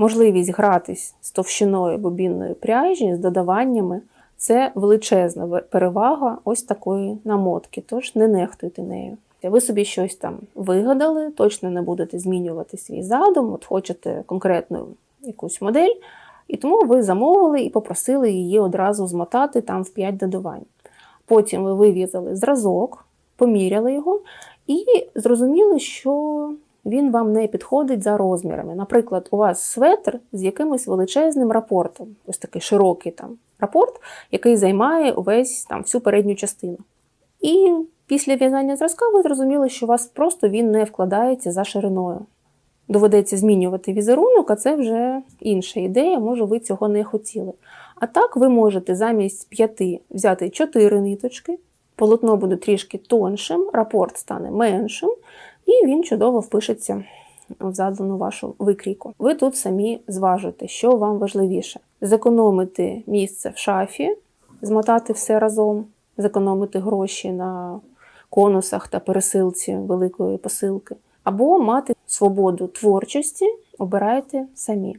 можливість гратись з товщиною бобінної пряжі, з додаваннями це величезна перевага ось такої намотки, тож не нехтуйте нею. Ви собі щось там вигадали, точно не будете змінювати свій задум, от хочете конкретну якусь модель, і тому ви замовили і попросили її одразу змотати там в 5 додавань. Потім ви вив'язали зразок, поміряли його і зрозуміли, що він вам не підходить за розмірами. Наприклад, у вас светр з якимось величезним рапортом, ось такий широкий там рапорт, який займає увесь там всю передню частину. І після в'язання зразка ви зрозуміли, що у вас просто він не вкладається за шириною. Доведеться змінювати візерунок, а це вже інша ідея, може ви цього не хотіли. А так ви можете замість п'яти взяти чотири ниточки, полотно буде трішки тоншим, рапорт стане меншим, і він чудово впишеться в задану вашу викрійку. Ви тут самі зважите, що вам важливіше: зекономити місце в шафі, змотати все разом, зекономити гроші на конусах та пересилці великої посилки, або мати свободу творчості, обирайте самі.